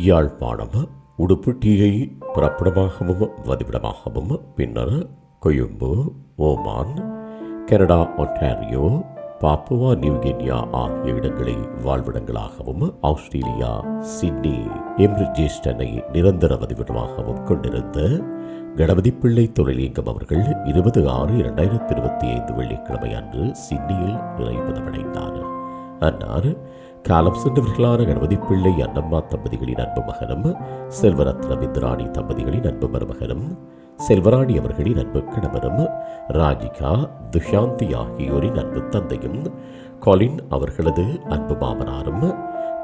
யாழ்ப்பாணம் உடுப்புட்டியை புறப்படமாகவும் வதிவிடமாகவும் பின்னர் Colombo Oman Canada Ontario Papua New Guinea ஆகிய இடங்களை வாழ்விடங்களாகவும் ஆஸ்திரேலியா சிட்னி எம்ரிஜேஸ்டனை நிரந்தர வதிவிடமாகவும் கொண்டிருந்த கணபதி பிள்ளை தொழிலிங்கம் அவர்கள் இருபது ஆறு இரண்டாயிரத்தி இருபத்தி ஐந்து வெள்ளிக்கிழமை அன்று சிட்னியில் இறைப்பதமடைந்தார் அன்னார் காலம் சென்றவர்களான கணபதி பிள்ளை அன்னம்மா தம்பதிகளின் அன்பு மகனும் செல்வரத்னம் இந்திராணி தம்பதிகளின் அன்பு மருமகனும் செல்வராணி அவர்களின் அன்பு கணவரும் ராஜிகா துஷாந்தி ஆகியோரின் அன்பு தந்தையும் கொலின் அவர்களது அன்பு மாமனாரும்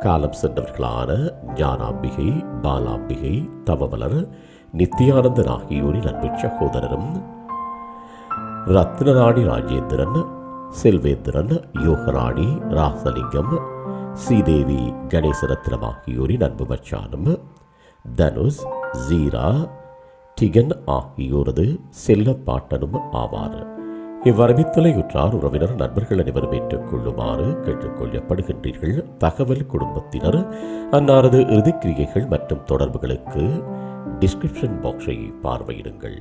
காலம் சென்றவர்களான ஞானாம்பிகை பாலாம்பிகை தவமலர் நித்யானந்தன் ஆகியோரின் அன்பு சகோதரரும் ரத்னராணி ராஜேந்திரன் செல்வேந்திரன் யோகராணி ராசலிங்கம் ஸ்ரீதேவி கணேசரத்னம் ஆகியோரின் அன்பு மச்சானும் தனுஷ் ஜீரா டிகன் ஆகியோரது செல்ல பாட்டனும் ஆவார். இவ்வரவித்தலையுற்றார் உறவினர் நண்பர்கள் அனைவரும் ஏற்றுக்கொள்ளுமாறு கேட்டுக்கொள்ளப்படுகின்றீர்கள். தகவல் குடும்பத்தினர் அன்னாரது இறுதிக்கிரியைகள் மற்றும் தொடர்புகளுக்கு டிஸ்கிரிப்ஷன் பாக்ஸை பார்வையிடுங்கள்.